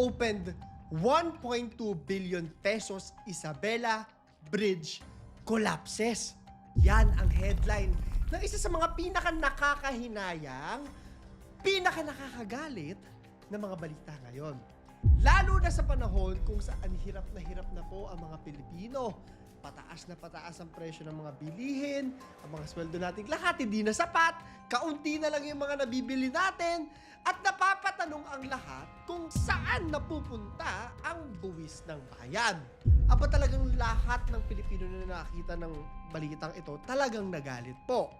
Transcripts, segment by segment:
reopened 1.2 billion pesos Isabela Bridge collapses. Yan ang headline ng isa sa mga pinaka nakakahinayang, pinaka nakakagalit na mga balita ngayon. Lalo na sa panahon kung saan hirap na hirap na po ang mga Pilipino. Pataas na pataas ang presyo ng mga bilihin, ang mga sweldo nating lahat hindi na sapat, kaunti na lang yung mga nabibili natin, at napapatanong ang lahat kung saan napupunta ang buwis ng bayan. Aba talagang lahat ng Pilipino na nakakita ng balitang ito talagang nagalit po.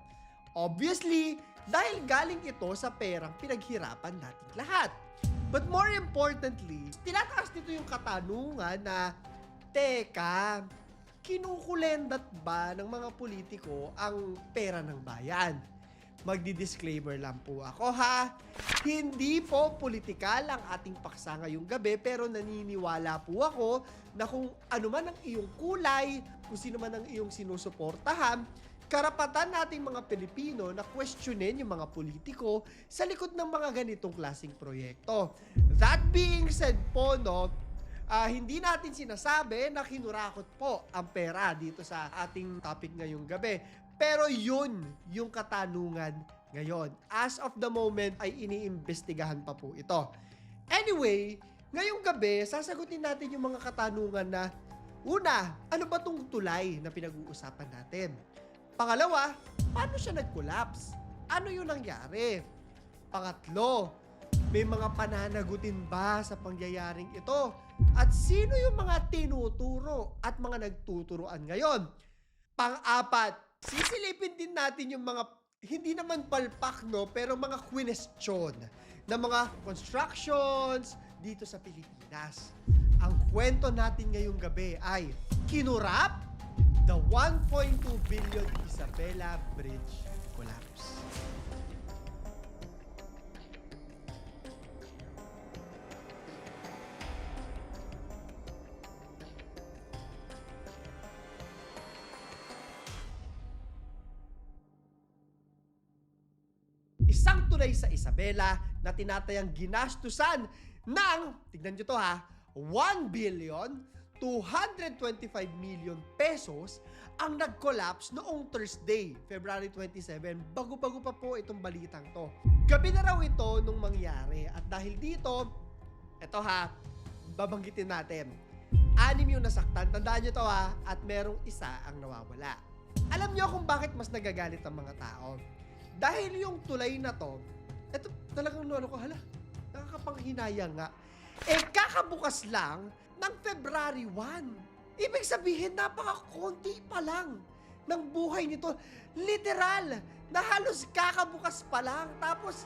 Obviously, dahil galing ito sa perang pinaghirapan nating lahat. But more importantly, tinataas dito yung katanungan na, Teka, kinukulendat ba ng mga politiko ang pera ng bayan? Magdi-disclaimer lang po ako ha. Hindi po politikal ang ating paksa ngayong gabi pero naniniwala po ako na kung ano man ang iyong kulay, kung sino man ang iyong sinusuportahan, karapatan nating mga Pilipino na questionin yung mga politiko sa likod ng mga ganitong klasing proyekto. That being said po, no, ah, hindi natin sinasabi na kinurakot po ang pera dito sa ating topic ngayong gabi. Pero yun yung katanungan ngayon. As of the moment ay iniimbestigahan pa po ito. Anyway, ngayong gabi, sasagutin natin yung mga katanungan na Una, ano ba tong tulay na pinag-uusapan natin? Pangalawa, paano siya nag-collapse? Ano yung nangyari? Pangatlo, may mga pananagutin ba sa pangyayaring ito? At sino yung mga tinuturo at mga nagtuturoan ngayon? Pang-apat, sisilipin din natin yung mga hindi naman palpak no, pero mga question na mga constructions dito sa Pilipinas. Ang kwento natin ngayong gabi ay kinurap the 1.2 billion Isabela Bridge collapse. Isabela na tinatayang ginastusan ng, tignan nyo to ha, 1 billion 225 million pesos ang nag-collapse noong Thursday, February 27. Bago-bago pa po itong balitang to. Gabi na raw ito nung mangyari at dahil dito, eto ha, babanggitin natin. Anim yung nasaktan, tandaan nyo to ha, at merong isa ang nawawala. Alam nyo kung bakit mas nagagalit ang mga tao? Dahil yung tulay na to, eto talagang ano ko, hala, nakakapanghinayang nga. Eh, kakabukas lang ng February 1. Ibig sabihin, napaka-konti pa lang ng buhay nito. Literal, na halos kakabukas pa lang. Tapos,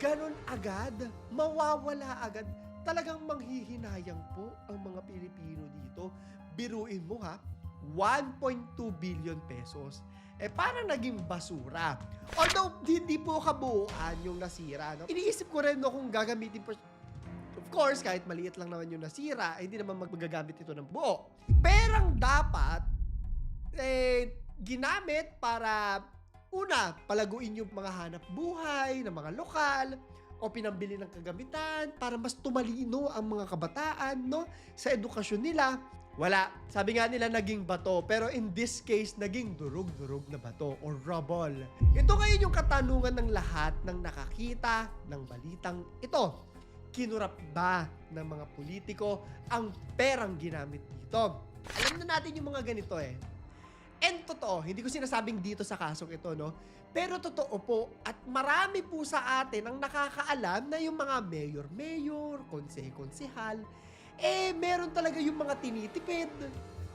ganun agad, mawawala agad. Talagang manghihinayang po ang mga Pilipino dito. Biruin mo ha, 1.2 billion pesos. Eh, parang naging basura. Although, hindi po kabuuan yung nasira. No? Iniisip ko rin no, kung gagamitin po Of course, kahit maliit lang naman yung nasira, eh, hindi naman magagamit ito ng buo. Perang dapat, eh, ginamit para, una, palaguin yung mga hanap buhay ng mga lokal, o pinambili ng kagamitan para mas tumalino ang mga kabataan no sa edukasyon nila wala sabi nga nila naging bato pero in this case naging durug-durug na bato or rubble ito ngayon yung katanungan ng lahat ng nakakita ng balitang ito kinurap ba ng mga politiko ang perang ginamit dito. Alam na natin yung mga ganito eh. And totoo, hindi ko sinasabing dito sa kasong ito, no? Pero totoo po, at marami po sa atin ang nakakaalam na yung mga mayor-mayor, konse-konsehal, eh, meron talaga yung mga tinitipid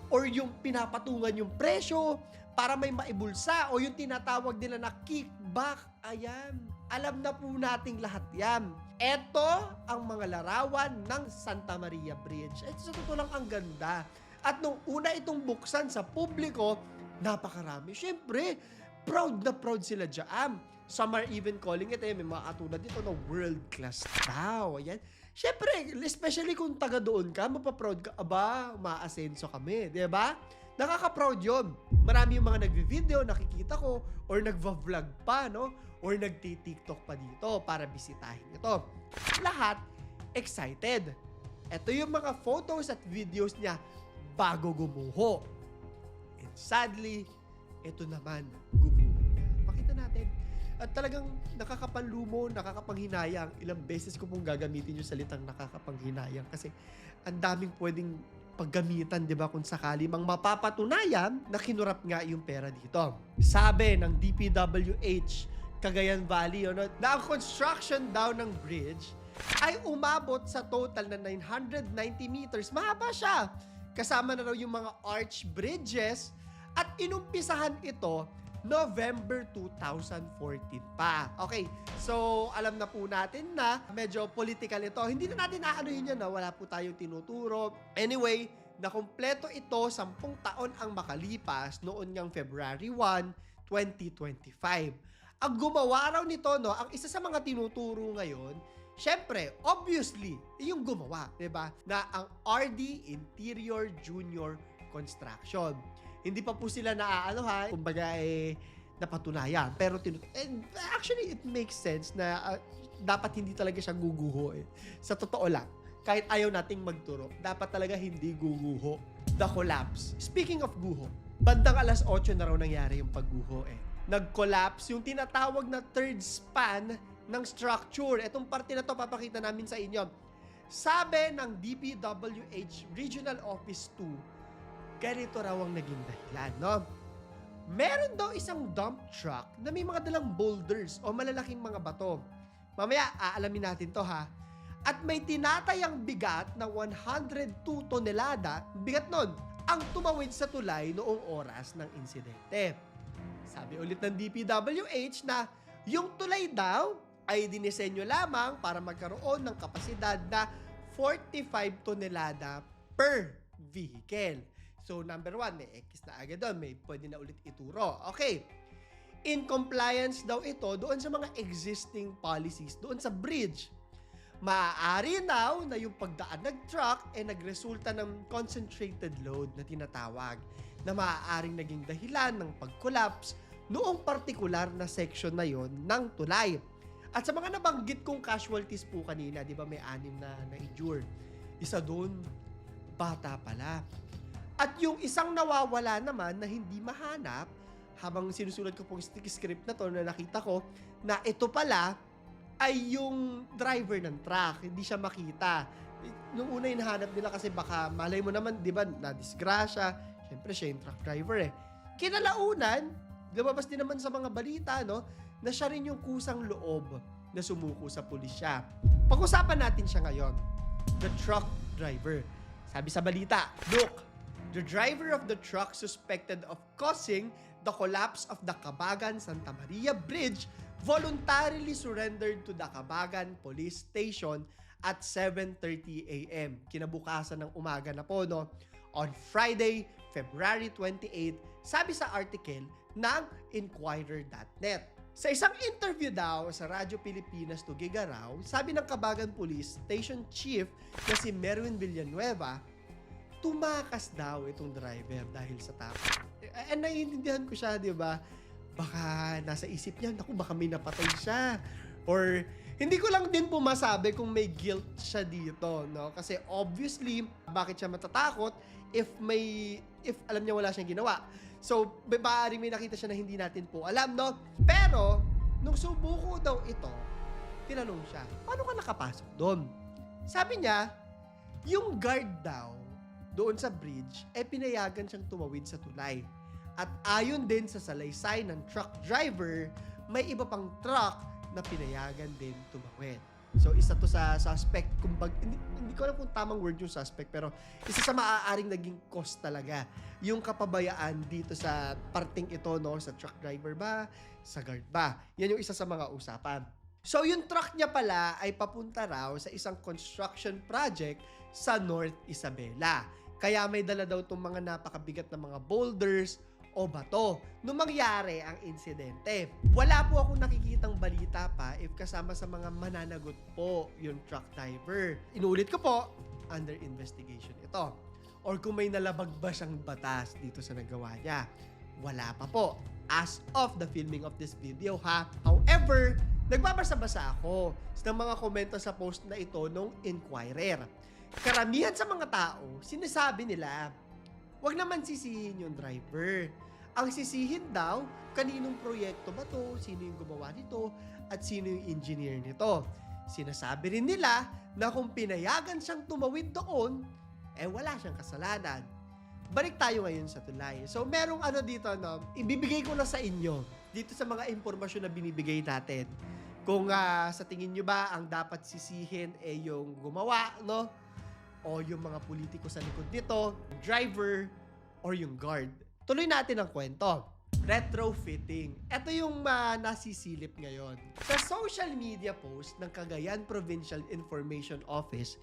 or yung pinapatungan yung presyo para may maibulsa o yung tinatawag nila na kickback. Ayan, alam na po nating lahat yan. Ito ang mga larawan ng Santa Maria Bridge. At sa totoo lang ang ganda. At nung una itong buksan sa publiko, napakarami. Siyempre, proud na proud sila dyan. Some are even calling it, eh, may mga katulad dito na world class daw. Ayan. Siyempre, especially kung taga doon ka, mapaproud ka, aba, maasenso kami, di ba? Nakaka-proud yun. Marami yung mga nagvi-video, nakikita ko, or nagva-vlog pa, no? Or nagti-tiktok pa dito para bisitahin ito. Lahat excited. Ito yung mga photos at videos niya bago gumuho. And sadly, ito naman, gumuho. At talagang nakakapanlumo, nakakapanghinayang. Ilang beses ko pong gagamitin yung salitang nakakapanghinayang kasi ang daming pwedeng paggamitan, di ba, kung sakali mang mapapatunayan na kinurap nga yung pera dito. Sabi ng DPWH, Cagayan Valley, ano, na ang construction daw ng bridge ay umabot sa total na 990 meters. Mahaba siya. Kasama na raw yung mga arch bridges at inumpisahan ito November 2014 pa. Okay, so alam na po natin na medyo political ito. Hindi na natin aanuhin yan na wala po tayong tinuturo. Anyway, na kumpleto ito 10 taon ang makalipas noon ngang February 1, 2025. Ang gumawa raw nito, no, ang isa sa mga tinuturo ngayon, syempre, obviously, yung gumawa, 'di ba? Na ang RD Interior Junior Construction. Hindi pa po sila naaano ha, kumbaga eh, napatunayan. Pero tinut- and actually, it makes sense na ah, dapat hindi talaga siya guguho eh. Sa totoo lang, kahit ayaw nating magturo, dapat talaga hindi guguho. The collapse. Speaking of guho, bandang alas 8 na raw nangyari yung pagguho eh. Nag-collapse yung tinatawag na third span ng structure. Itong parte na to papakita namin sa inyo. Sabi ng DPWH Regional Office 2, ganito raw ang naging dahilan, no? Meron daw isang dump truck na may mga dalang boulders o malalaking mga bato. Mamaya, aalamin natin to ha. At may tinatayang bigat na 102 tonelada, bigat nun, ang tumawid sa tulay noong oras ng insidente. Sabi ulit ng DPWH na yung tulay daw ay dinisenyo lamang para magkaroon ng kapasidad na 45 tonelada per vehicle. So number one, may X na agad doon, may pwede na ulit ituro. Okay. In compliance daw ito doon sa mga existing policies doon sa bridge. Maaari daw na yung pagdaan ng truck ay nagresulta ng concentrated load na tinatawag na maaaring naging dahilan ng pag-collapse noong partikular na section na yon ng tulay. At sa mga nabanggit kong casualties po kanina, di ba may anim na na-injured. Isa doon, bata pala. At yung isang nawawala naman na hindi mahanap, habang sinusulat ko pong sticky script na to na nakita ko, na ito pala ay yung driver ng truck. Hindi siya makita. Nung una hinahanap nila kasi baka malay mo naman, di ba, na-disgrasya. Siyempre, siya yung truck driver eh. Kinalaunan, lumabas din naman sa mga balita, no, na siya rin yung kusang loob na sumuko sa pulisya. Pag-usapan natin siya ngayon. The truck driver. Sabi sa balita, Look, the driver of the truck suspected of causing the collapse of the Cabagan Santa Maria Bridge voluntarily surrendered to the Cabagan Police Station at 7.30 a.m. Kinabukasan ng umaga na po, no? On Friday, February 28, sabi sa article ng Inquirer.net. Sa isang interview daw sa Radyo Pilipinas to Gigaraw, sabi ng Cabagan Police Station Chief na si Merwin Villanueva, tumakas daw itong driver dahil sa takot. Eh, eh, naiintindihan ko siya, di ba? Baka nasa isip niya, naku, baka may napatay siya. Or, hindi ko lang din po masabi kung may guilt siya dito, no? Kasi obviously, bakit siya matatakot if may, if alam niya wala siyang ginawa. So, may- may nakita siya na hindi natin po alam, no? Pero, nung subuko daw ito, tinanong siya, paano ka nakapasok doon? Sabi niya, yung guard daw, doon sa bridge, eh pinayagan siyang tumawid sa tulay. At ayon din sa salaysay ng truck driver, may iba pang truck na pinayagan din tumawid. So isa to sa suspect, kumbag, hindi, hindi ko alam kung tamang word yung suspect, pero isa sa maaaring naging cause talaga. Yung kapabayaan dito sa parting ito, no, sa truck driver ba, sa guard ba. Yan yung isa sa mga usapan. So yung truck niya pala ay papunta raw sa isang construction project sa North Isabela. Kaya may dala daw itong mga napakabigat na mga boulders o bato nung mangyari ang insidente. Wala po akong nakikitang balita pa if kasama sa mga mananagot po yung truck driver. Inuulit ko po, under investigation ito. Or kung may nalabag ba siyang batas dito sa nagawa niya. Wala pa po. As of the filming of this video ha. However, nagbabasa-basa ako ng mga komento sa post na ito nung Inquirer. Karamihan sa mga tao, sinasabi nila, wag naman sisihin yung driver. Ang sisihin daw, kaninong proyekto ba to, sino yung gumawa nito, at sino yung engineer nito. Sinasabi rin nila na kung pinayagan siyang tumawid doon, eh wala siyang kasalanan. Balik tayo ngayon sa tulay. So merong ano dito, no, ibibigay ko na sa inyo dito sa mga impormasyon na binibigay natin. Kung ah, sa tingin nyo ba ang dapat sisihin eh yung gumawa, no? O yung mga politiko sa likod nito, driver, or yung guard. Tuloy natin ang kwento. Retrofitting. Ito yung ah, nasisilip ngayon. Sa social media post ng Cagayan Provincial Information Office,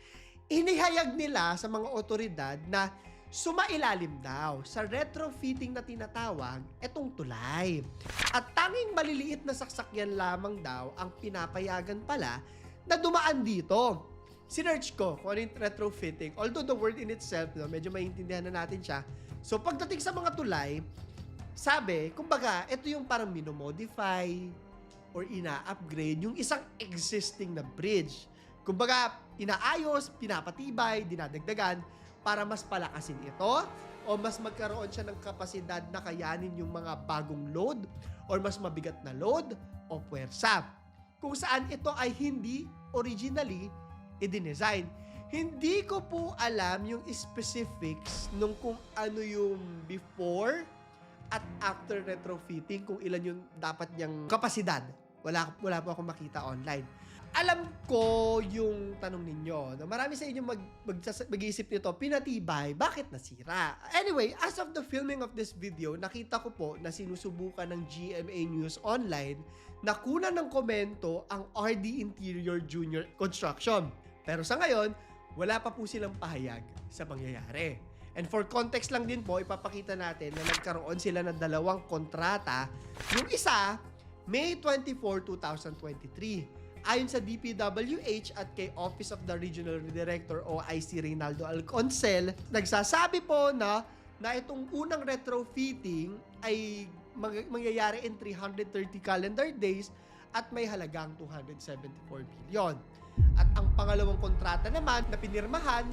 inihayag nila sa mga otoridad na sumailalim daw sa retrofitting na tinatawag etong tulay. At tanging maliliit na saksakyan lamang daw ang pinapayagan pala na dumaan dito. Sinearch ko kung ano yung retrofitting. Although the word in itself, no, medyo maintindihan na natin siya. So pagdating sa mga tulay, sabi, kumbaga, ito yung parang minomodify or ina-upgrade yung isang existing na bridge. Kumbaga, inaayos, pinapatibay, dinadagdagan para mas palakasin ito o mas magkaroon siya ng kapasidad na kayanin yung mga bagong load or mas mabigat na load o puwersa. Kung saan ito ay hindi originally i-design. Hindi ko po alam yung specifics nung kung ano yung before at after retrofitting, kung ilan yung dapat niyang kapasidad. Wala, wala po akong makita online. Alam ko yung tanong ninyo. Na marami sa inyo mag, mag, mag-iisip nito, pinatibay, bakit nasira? Anyway, as of the filming of this video, nakita ko po na sinusubukan ng GMA News Online na kunan ng komento ang RD Interior Junior Construction. Pero sa ngayon, wala pa po silang pahayag sa pangyayari. And for context lang din po, ipapakita natin na nagkaroon sila ng dalawang kontrata. Yung isa, May 24, 2023. Ayon sa DPWH at kay Office of the Regional Director OIC Reynaldo Alconcel, nagsasabi po na na itong unang retrofitting ay mag- mangyayari in 330 calendar days at may halagang 274 billion. At ang pangalawang kontrata naman na pinirmahan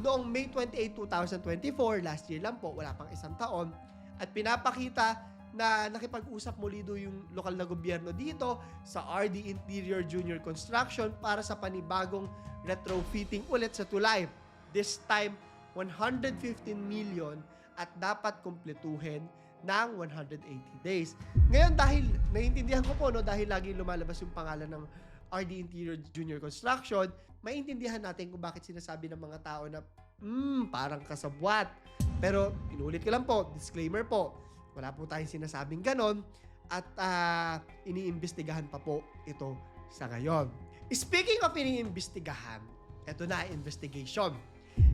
noong May 28, 2024, last year lang po, wala pang isang taon, at pinapakita na nakipag-usap muli do yung lokal na gobyerno dito sa RD Interior Junior Construction para sa panibagong retrofitting ulit sa tulay. This time, 115 million at dapat kumpletuhin ng 180 days. Ngayon dahil naiintindihan ko po no dahil lagi lumalabas yung pangalan ng RD Interior Junior Construction, maintindihan natin kung bakit sinasabi ng mga tao na hmm, parang kasabwat. Pero inulit ko lang po, disclaimer po, wala po tayong sinasabing ganon at ah, iniimbestigahan pa po ito sa ngayon. Speaking of iniimbestigahan, ito na investigation.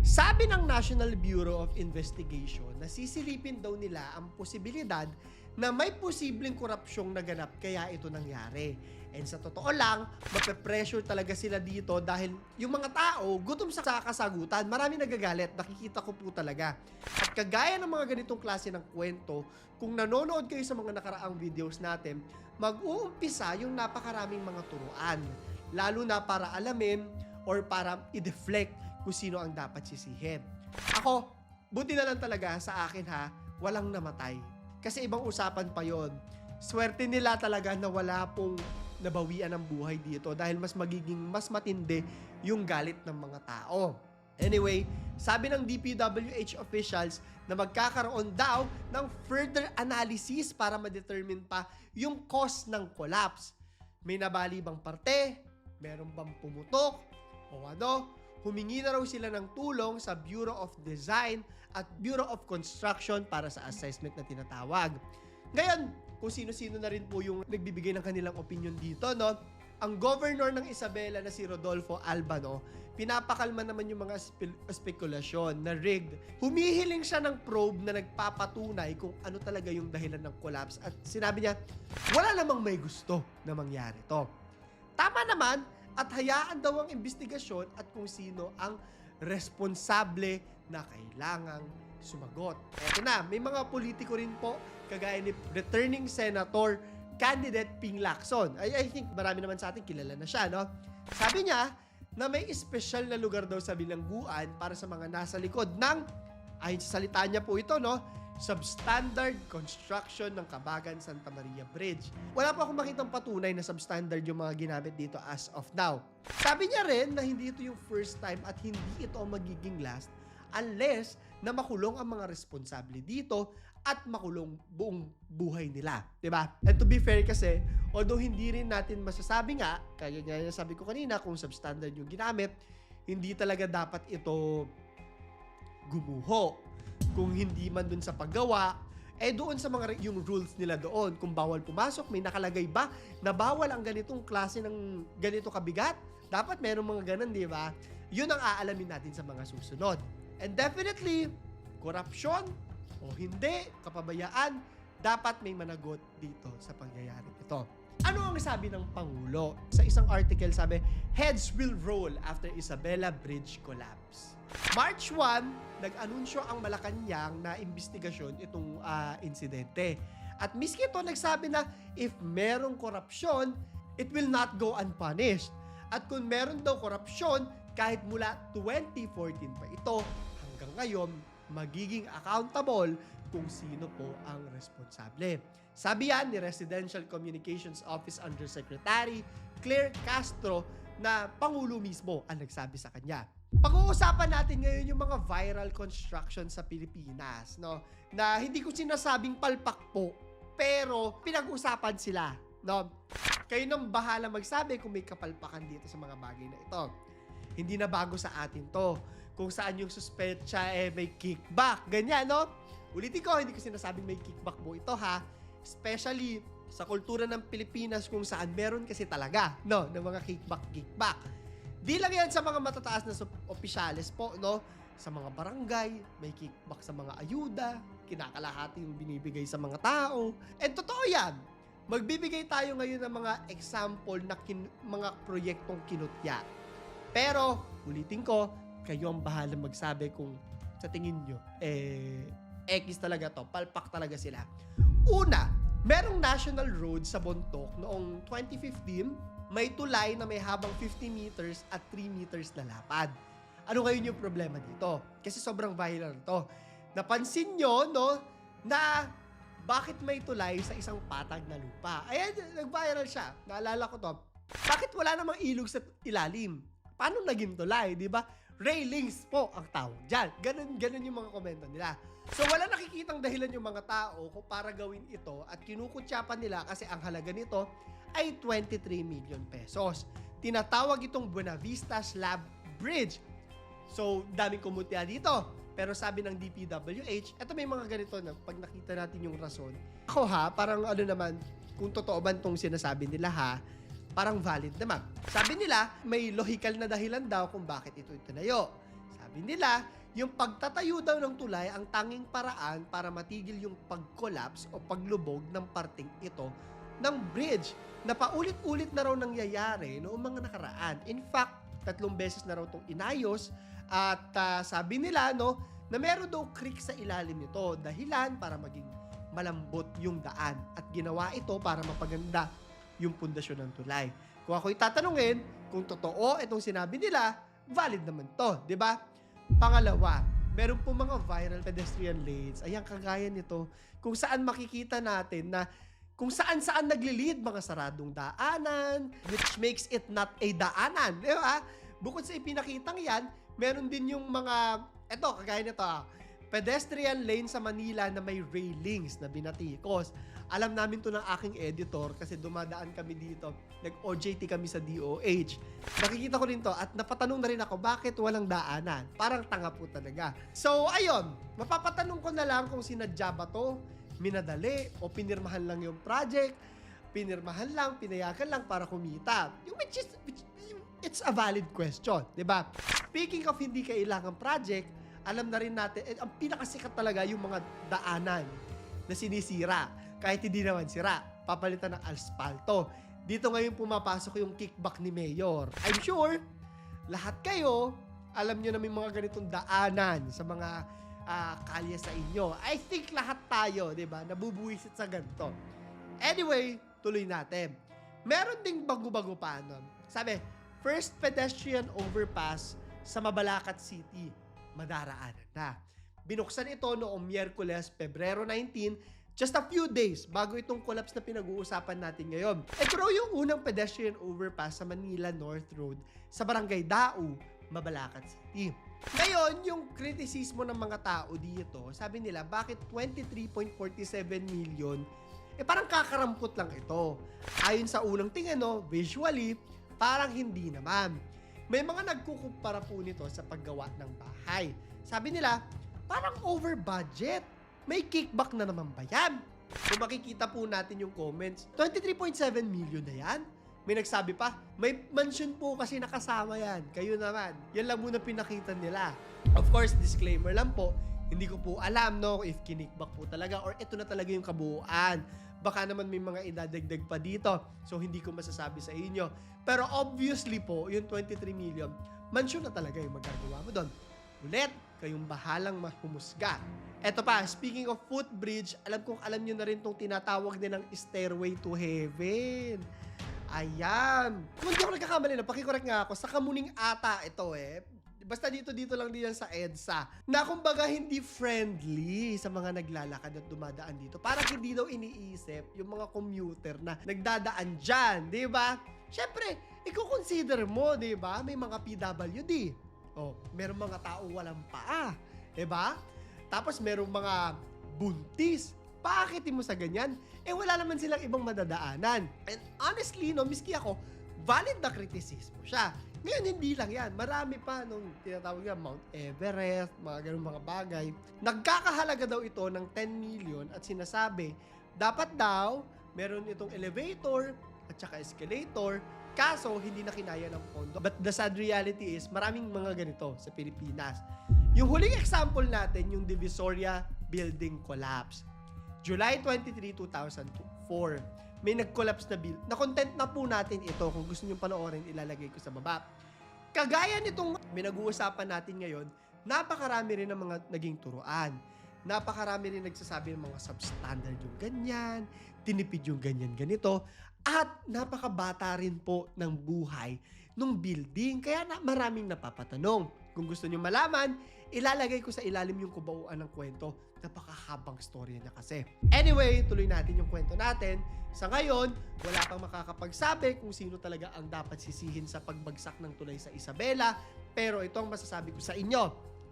Sabi ng National Bureau of Investigation na sisilipin daw nila ang posibilidad na may posibleng korupsyong naganap kaya ito nangyari. And sa totoo lang, mape-pressure talaga sila dito dahil yung mga tao gutom sa kasagutan. Marami nagagalit, nakikita ko po talaga. At kagaya ng mga ganitong klase ng kwento, kung nanonood kayo sa mga nakaraang videos natin, mag-uumpisa yung napakaraming mga turuan. Lalo na para alamin or para i-deflect kung sino ang dapat sisihin. Ako, buti na lang talaga sa akin ha, walang namatay. Kasi ibang usapan pa yon. Swerte nila talaga na wala pong nabawian ng buhay dito dahil mas magiging mas matindi yung galit ng mga tao. Anyway, sabi ng DPWH officials na magkakaroon daw ng further analysis para ma-determine pa yung cause ng collapse. May nabali bang parte? Meron bang pumutok? O ano? Humingi na raw sila ng tulong sa Bureau of Design at Bureau of Construction para sa assessment na tinatawag. Ngayon, kung sino-sino na rin po yung nagbibigay ng kanilang opinion dito, no? Ang governor ng Isabela na si Rodolfo Albano, pinapakalma naman yung mga spe- spekulasyon na rigged. Humihiling siya ng probe na nagpapatunay kung ano talaga yung dahilan ng collapse at sinabi niya, wala namang may gusto na mangyari to. Tama naman at hayaan daw ang investigasyon at kung sino ang responsable na kailangang sumagot. Eto na, may mga politiko rin po, kagaya ni returning senator candidate Ping Lacson. I, I think marami naman sa atin kilala na siya, no? Sabi niya, na may espesyal na lugar daw sa bilangguan para sa mga nasa likod ng, ayon sa salita niya po ito, no? substandard construction ng Kabagan Santa Maria Bridge. Wala pa akong makitang patunay na substandard yung mga ginamit dito as of now. Sabi niya rin na hindi ito yung first time at hindi ito ang magiging last unless na makulong ang mga responsable dito at makulong buong buhay nila. ba? And to be fair kasi, although hindi rin natin masasabi nga, kaya nga sabi ko kanina, kung substandard yung ginamit, hindi talaga dapat ito gumuho. Kung hindi man dun sa paggawa, eh doon sa mga yung rules nila doon, kung bawal pumasok, may nakalagay ba na bawal ang ganitong klase ng ganito kabigat? Dapat merong mga ganun, di ba? Yun ang aalamin natin sa mga susunod. And definitely, korupsyon o hindi, kapabayaan, dapat may managot dito sa pangyayari ito. Ano ang sabi ng Pangulo? Sa isang article sabi, Heads will roll after Isabela Bridge collapse. March 1, nag-anunsyo ang Malacanang na investigasyon itong ah, insidente. At miski ito nagsabi na if merong korupsyon, it will not go unpunished. At kung meron daw korupsyon, kahit mula 2014 pa ito, ngayon, magiging accountable kung sino po ang responsable. Sabi yan ni Residential Communications Office Undersecretary Claire Castro na Pangulo mismo ang nagsabi sa kanya. Pag-uusapan natin ngayon yung mga viral construction sa Pilipinas, no? Na hindi ko sinasabing palpak po, pero pinag-usapan sila, no? Kayo nang bahala magsabi kung may kapalpakan dito sa mga bagay na ito. Hindi na bago sa atin to. Kung saan yung suspecha eh may kickback, ganyan, no? Ulitin ko, hindi ko sinasabing may kickback po ito ha. Especially sa kultura ng Pilipinas kung saan meron kasi talaga, no, ng mga kickback-kickback. Di lang yan sa mga matataas na opisyales po, no? Sa mga barangay, may kickback sa mga ayuda, kinakalahati yung binibigay sa mga tao. And totoo yan. Magbibigay tayo ngayon ng mga example na kin- mga proyektong kinutya. Pero, ulitin ko, kayo ang bahala magsabi kung sa tingin nyo, eh, X talaga to, palpak talaga sila. Una, merong national road sa Bontoc noong 2015, may tulay na may habang 50 meters at 3 meters na lapad. Ano ngayon yung problema dito? Kasi sobrang viral to. Napansin nyo, no, na bakit may tulay sa isang patag na lupa? Ayan, nag-viral siya. Naalala ko to. Bakit wala namang ilog sa ilalim? Paano naging tulay, di ba? Railings po ang tawag dyan. Ganun, ganun yung mga komento nila. So wala nakikitang dahilan yung mga tao kung para gawin ito at kinukutsapan nila kasi ang halaga nito ay 23 million pesos. Tinatawag itong Buena Vista Slab Bridge. So, daming kumutya dito. Pero sabi ng DPWH, eto may mga ganito na pag nakita natin yung rason. Ako ha, parang ano naman, kung totoo ba itong sinasabi nila ha, parang valid naman. Sabi nila, may logical na dahilan daw kung bakit ito itinayo. Sabi nila, yung pagtatayo daw ng tulay ang tanging paraan para matigil yung pag-collapse o paglubog ng parting ito ng bridge na paulit-ulit na raw nangyayari noong mga nakaraan. In fact, tatlong beses na raw itong inayos at ah, sabi nila no, na meron daw creek sa ilalim nito dahilan para maging malambot yung daan at ginawa ito para mapaganda yung pundasyon ng tulay. Kung ako'y tatanungin kung totoo itong sinabi nila, valid naman to, di ba? Pangalawa, meron po mga viral pedestrian lanes. Ayan, kagaya nito. Kung saan makikita natin na kung saan-saan nagli-lead mga saradong daanan, which makes it not a daanan. Di ba? Bukod sa ipinakitang yan, meron din yung mga, eto, kagaya nito ah, pedestrian lane sa Manila na may railings na binatikos. Alam namin to ng aking editor kasi dumadaan kami dito. Nag-OJT kami sa DOH. Nakikita ko rin to at napatanong na rin ako bakit walang daanan. Parang tanga po talaga. So, ayun. Mapapatanong ko na lang kung sinadya ba to, minadali, o pinirmahan lang yung project, pinirmahan lang, pinayagan lang para kumita. Yung which is, which, it's a valid question, di ba? Speaking of hindi kailangan project, alam na rin natin, eh, ang pinakasikat talaga yung mga daanan na sinisira. Kahit hindi naman sira, papalitan ng asfalto. Dito ngayon pumapasok yung kickback ni Mayor. I'm sure, lahat kayo, alam nyo na may mga ganitong daanan sa mga ah, kalye sa inyo. I think lahat tayo, di ba, nabubuwisit sa ganito. Anyway, tuloy natin. Meron ding bago-bago pa nun. Sabi, first pedestrian overpass sa Mabalacat City. Madaraanan na. Binuksan ito noong Miyerkules, Pebrero 19, just a few days bago itong collapse na pinag-uusapan natin ngayon. Ito raw yung unang pedestrian overpass sa Manila North Road sa Barangay Dau, Mabalacat City. Ngayon, yung kritisismo ng mga tao dito, sabi nila, bakit 23.47 million eh parang kakarampot lang ito. Ayon sa unang tingin, no, visually, parang hindi naman. May mga nagkukumpara po nito sa paggawa ng bahay. Sabi nila, parang over budget. May kickback na naman ba yan? Kung makikita po natin yung comments, 23.7 million na yan? May nagsabi pa, may mansion po kasi nakasama yan. Kayo naman. Yan lang muna pinakita nila. Of course, disclaimer lang po, hindi ko po alam no if kinikbak po talaga or ito na talaga yung kabuuan. Baka naman may mga idadagdag pa dito. So hindi ko masasabi sa inyo. Pero obviously po, yung 23 million, mansion na talaga yung magagawa mo doon. Ulit, kayong bahalang mahumusga. Eto pa, speaking of footbridge, alam kong alam nyo na rin tong tinatawag nilang Stairway to Heaven. Ayan. Kung hindi ako nagkakamali na, pakicorrect nga ako, sa Kamuning ata ito eh. Basta dito, dito lang din yan sa EDSA. Na kumbaga hindi friendly sa mga naglalakad at dumadaan dito. Parang hindi daw iniisip yung mga commuter na nagdadaan dyan, di ba? Siyempre, i-consider mo, di ba? May mga PWD. Oh, meron mga tao walang paa, di ba? Tapos merong mga buntis. Bakit mo sa ganyan? Eh wala naman silang ibang madadaanan. And honestly, no, miski ako, valid na kritisismo siya. Ngayon, hindi lang yan. Marami pa nung tinatawag nga Mount Everest, mga ganun mga bagay. Nagkakahalaga daw ito ng 10 million at sinasabi, dapat daw, meron itong elevator at saka escalator, kaso hindi na kinaya ng pondo. But the sad reality is, maraming mga ganito sa Pilipinas. Yung huling example natin, yung Divisoria Building Collapse. July 23, 2004, may nag-collapse na bill. Na-content na po natin ito. Kung gusto nyo panoorin, ilalagay ko sa baba. Kagaya nitong pinag-uusapan natin ngayon, napakarami rin ng mga naging turuan. Napakarami rin nagsasabi ng mga substandard yung ganyan, tinipid yung ganyan ganito, at napakabata rin po ng buhay nung building. Kaya na maraming napapatanong. Kung gusto nyo malaman, ilalagay ko sa ilalim yung kubauan ng kwento. Napakahabang storya niya kasi. Anyway, tuloy natin yung kwento natin. Sa ngayon, wala pang makakapagsabi kung sino talaga ang dapat sisihin sa pagbagsak ng tulay sa Isabela. Pero ito ang masasabi ko sa inyo.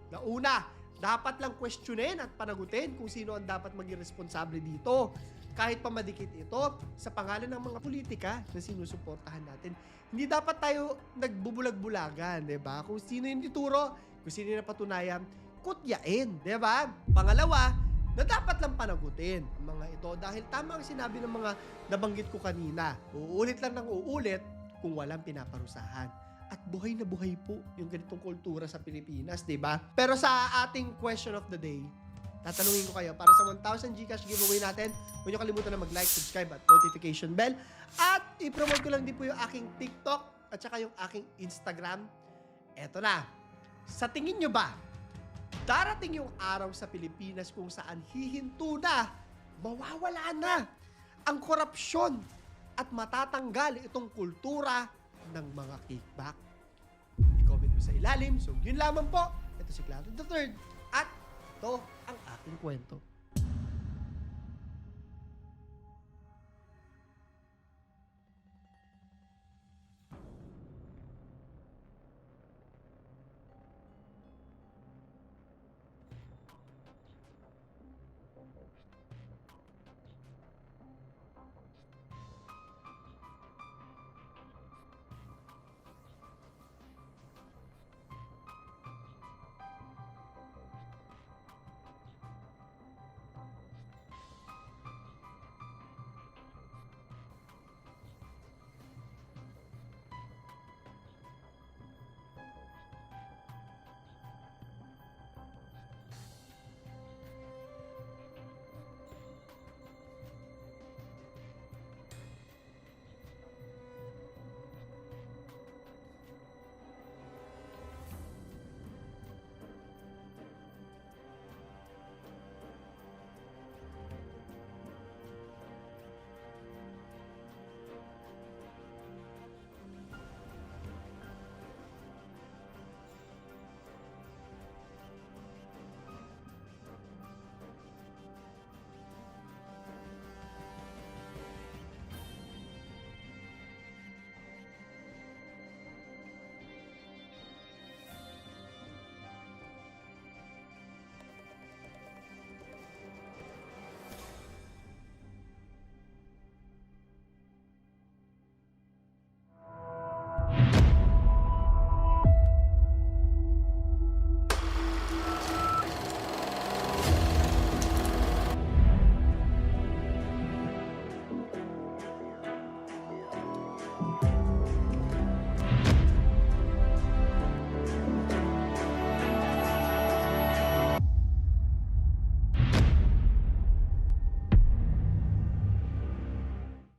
Na una, dapat lang questionin at panagutin kung sino ang dapat maging responsable dito. Kahit pa madikit ito sa pangalan ng mga politika na sinusuportahan natin. Hindi dapat tayo nagbubulag-bulagan, di ba? Kung sino yung ituro, kung sino yung napatunayan, kutyain, di ba? Pangalawa, na dapat lang panagutin ang mga ito dahil tama ang sinabi ng mga nabanggit ko kanina. Uulit lang ng uulit kung walang pinaparusahan. At buhay na buhay po yung ganitong kultura sa Pilipinas, di ba? Pero sa ating question of the day, tatanungin ko kayo, para sa 1,000 Gcash giveaway natin, huwag niyo kalimutan na mag-like, subscribe at notification bell. At i-promote ko lang din po yung aking TikTok at saka yung aking Instagram. Eto na. Sa tingin nyo ba, darating yung araw sa Pilipinas kung saan hihinto na, mawawala na ang korupsyon at matatanggal itong kultura ng mga kickback. I-comment mo sa ilalim. So, yun lamang po. Ito si Claro Third at ito ang aking kwento.